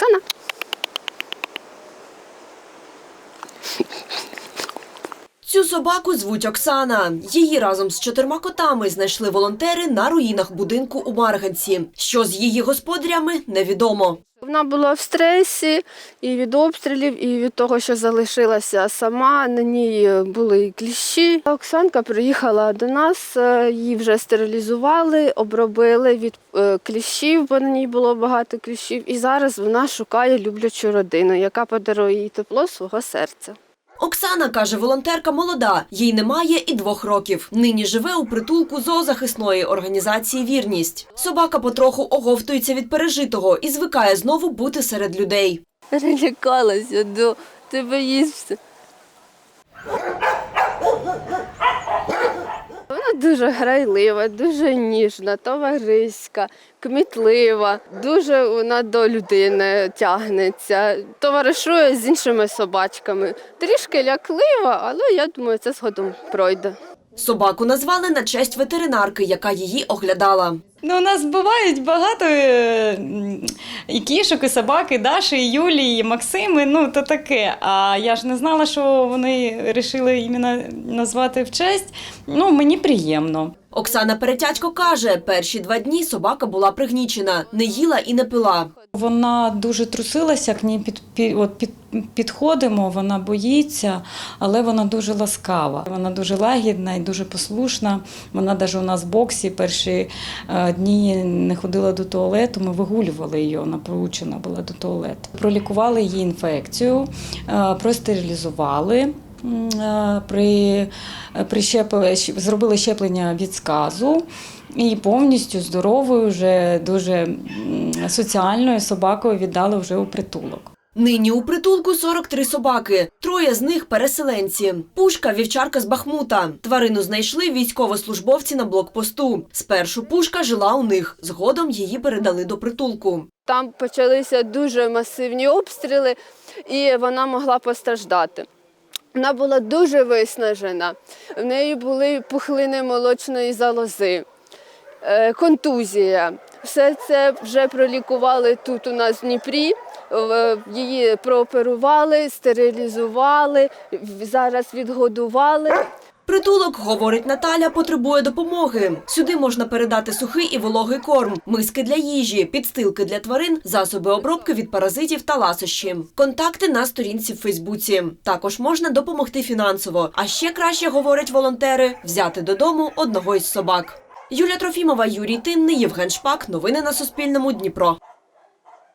Оксана. Цю собаку звуть Оксана. Її разом з чотирма котами знайшли волонтери на руїнах будинку у Марганці. Що з її господарями, невідомо. Вона була в стресі і від обстрілів, і від того, що залишилася сама. На ній були і кліщі. Оксанка приїхала до нас, е, її вже стерилізували, обробили від е, кліщів, бо на ній було багато кліщів. І зараз вона шукає люблячу родину, яка подарує їй тепло свого серця. Оксана каже, волонтерка молода, їй немає і двох років. Нині живе у притулку зоозахисної організації Вірність. Собака потроху оговтується від пережитого і звикає знову бути серед людей. Перелякалася до тебе їсти. Вона дуже грайлива, дуже ніжна, товариська, кмітлива, дуже вона до людини тягнеться, товаришує з іншими собачками. Трішки ляклива, але я думаю, це згодом пройде. Собаку назвали на честь ветеринарки, яка її оглядала. Ну, у нас бувають багато е, і кішок, і собак, і Даші, і Юлі, і Максими. Ну, то таке. А я ж не знала, що вони вирішили іменно назвати в честь. Ну, мені приємно. Оксана Перетятько каже, перші два дні собака була пригнічена, не їла і не пила. Вона дуже трусилася, к ній під, під, от під, підходимо, вона боїться, але вона дуже ласкава. Вона дуже лагідна і дуже послушна. Вона навіть у нас в боксі перші дні не ходила до туалету. Ми вигулювали її, вона приучена була до туалету. Пролікували її інфекцію, е, простерилізували. е, При, прищепили, зробили щеплення від сказу і повністю здоровою, вже дуже соціальною собакою віддали вже у притулок. Нині у притулку 43 собаки, троє з них переселенці. Пушка – вівчарка з Бахмута. Тварину знайшли військовослужбовці на блокпосту. Спершу Пушка жила у них, згодом її передали до притулку. Там почалися дуже масивні обстріли, і вона могла постраждати. Вона була дуже виснажена. В неї були пухлини молочної залози, е, контузія. Все це вже пролікували тут у нас в Дніпрі. Її прооперували, стерилізували, зараз відгодували. Притулок, говорить Наталя, потребує допомоги. Сюди можна передати сухий і вологий корм, миски для їжі, підстилки для тварин, засоби обробки від паразитів та ласощі. Контакти на сторінці в Фейсбуці. Також можна допомогти фінансово. А ще краще, говорять волонтери, взяти додому одного із собак. Юлія Трофімова, Юрій Тинний, Євген Шпак. Новини на Суспільному. Дніпро.